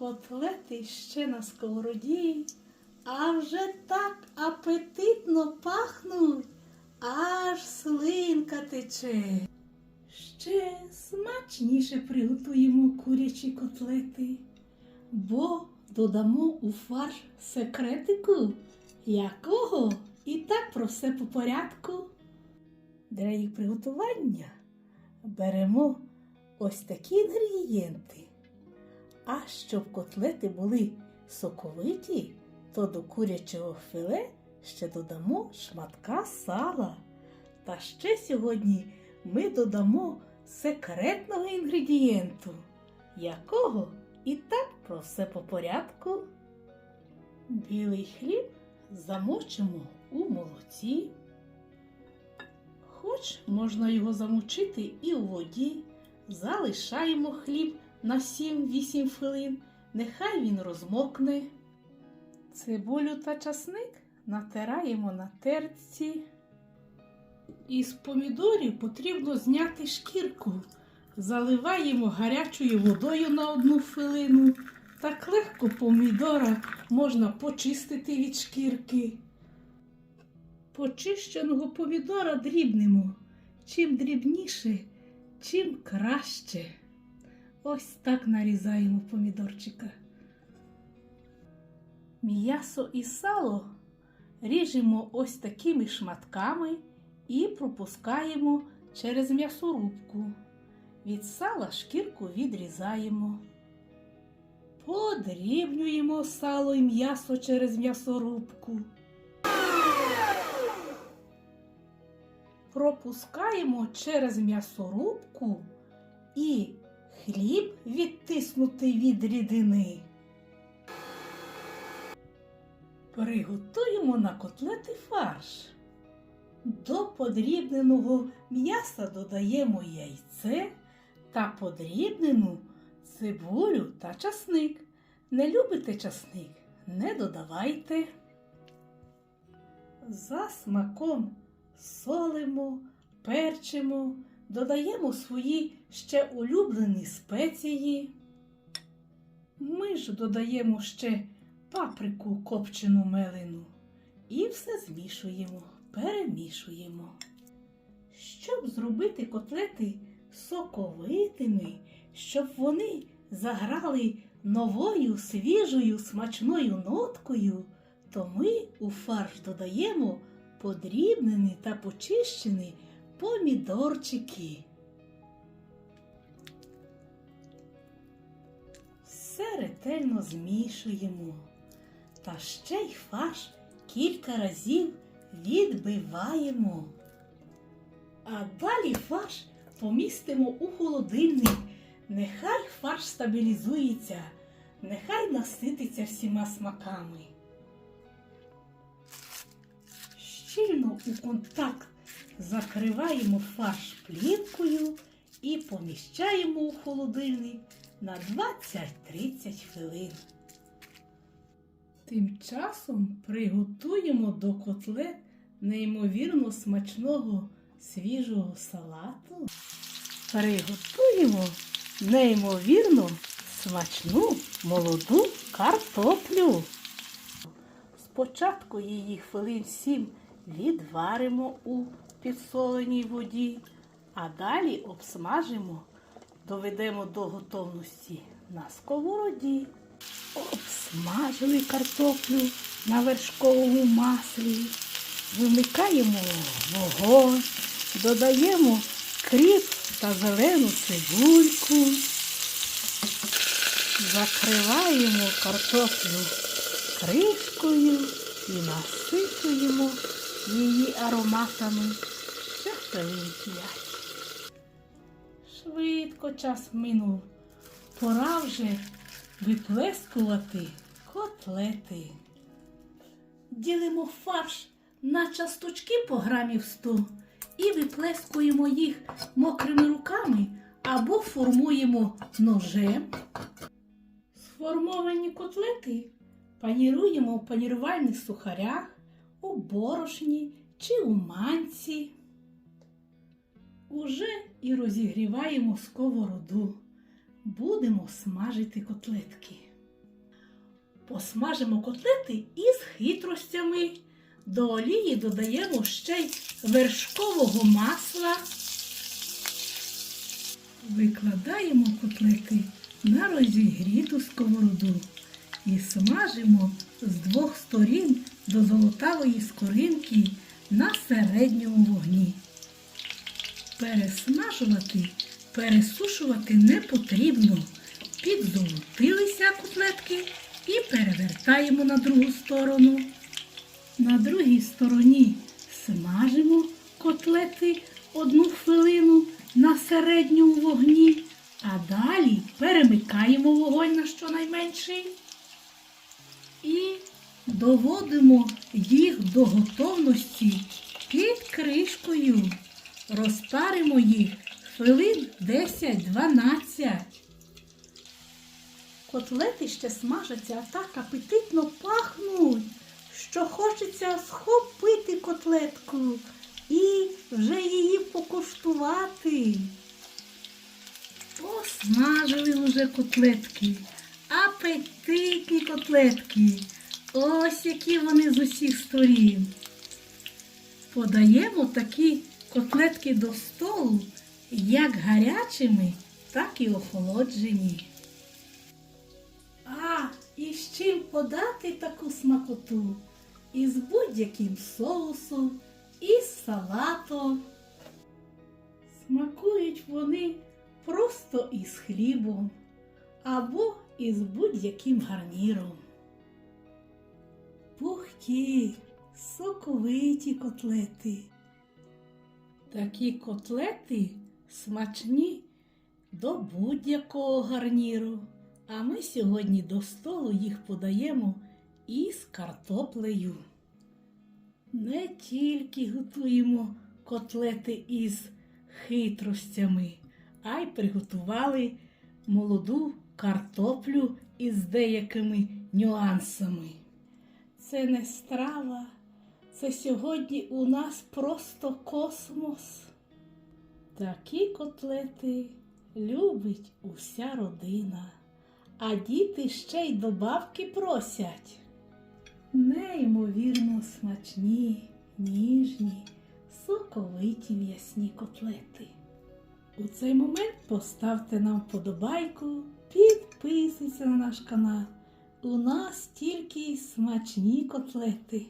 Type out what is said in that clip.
Котлети ще на сковороді, а вже так апетитно пахнуть, аж слинка тече. Ще смачніше приготуємо курячі котлети, бо додамо у фарш секретику, якого і так про все по порядку. Для їх приготування беремо ось такі інгредієнти. А щоб котлети були соковиті, то до курячого філе ще додамо шматка сала. Та ще сьогодні ми додамо секретного інгредієнту, якого і так про все по порядку. Білий хліб замочимо у молоці. Хоч можна його замочити і у воді. Залишаємо хліб на 7-8 хвилин, нехай він розмокне. Цибулю та часник натираємо на терці. Із помідорів потрібно зняти шкірку. Заливаємо гарячою водою на одну хвилину. Так легко помідора можна почистити від шкірки. Почищеного помідора дрібнемо. Чим дрібніше, чим краще. Ось так нарізаємо помідорчика. М'ясо і сало ріжемо ось такими шматками і пропускаємо через м'ясорубку. Від сала шкірку відрізаємо. Подрібнюємо сало і м'ясо через м'ясорубку. Пропускаємо через м'ясорубку і хліб відтиснутий від рідини. Приготуємо на котлети фарш. До подрібненого м'яса додаємо яйце та подрібнену цибулю та часник. Не любите часник? Не додавайте. За смаком солимо, перчимо, додаємо свої ще улюблені спеції. Ми ж додаємо ще паприку копчену мелену і все змішуємо, перемішуємо. Щоб зробити котлети соковитими, щоб вони заграли новою свіжою смачною ноткою, то ми у фарш додаємо подрібнені та почищені помідорчики. Все ретельно змішуємо. Та ще й фарш кілька разів відбиваємо. А далі фарш помістимо у холодильник. Нехай фарш стабілізується, нехай насититься всіма смаками. Щільно у контакт закриваємо фарш плівкою і поміщаємо у холодильник на 20-30 хвилин. Тим часом приготуємо до котлет неймовірно смачного свіжого салату. Приготуємо неймовірно смачну молоду картоплю. Спочатку її хвилин сім відваримо у підсоленій воді, а далі обсмажимо, доведемо до готовності на сковороді. Обсмажили картоплю на вершковому маслі, вимикаємо вогонь, додаємо кріп та зелену цибульку, закриваємо картоплю кришкою і насичуємо її ароматами ще. Швидко час минув. Пора вже виплескувати котлети. Ділимо фарш на часточки по грамів 100 і виплескуємо їх мокрими руками або формуємо ножем. Сформовані котлети паніруємо в панірувальних сухарях, у борошні чи у манці. Уже і розігріваємо сковороду. Будемо смажити котлетки. посмажимо котлети із хитростями. До олії додаємо ще й вершкового масла. Викладаємо котлети на розігріту сковороду і смажимо з двох сторін до золотавої скоринки на середньому вогні. Пересмажувати, пересушувати не потрібно. Підзолотилися котлетки і перевертаємо на другу сторону. На другій стороні смажимо котлети одну хвилину на середньому вогні, а далі перемикаємо вогонь на щонайменший і доводимо їх до готовності під кришкою. Розпаримо їх хвилин 10-12. Котлети ще смажаться, а так апетитно пахнуть, що хочеться схопити котлетку і вже її покуштувати. Посмажили вже котлетки, апетитні котлетки. Ось які вони з усіх сторін. Подаємо такі котлетки до столу як гарячими, так і охолоджені. А, і з чим подати таку смакоту? Із будь-яким соусом, із салатом. Смакують вони просто із хлібом або із будь-яким гарніром. Пухкі, соковиті котлети. Такі котлети смачні до будь-якого гарніру. А ми сьогодні до столу їх подаємо із картоплею. Не тільки готуємо котлети із хитростями, а й приготували молоду картоплю із деякими нюансами. Це не страва, це сьогодні у нас просто космос. Такі котлети любить уся родина, а діти ще й добавки просять. Неймовірно смачні, ніжні, соковиті м'ясні котлети. У цей момент поставте нам вподобайку, підписуйтесь на наш канал. У нас тільки смачні котлети.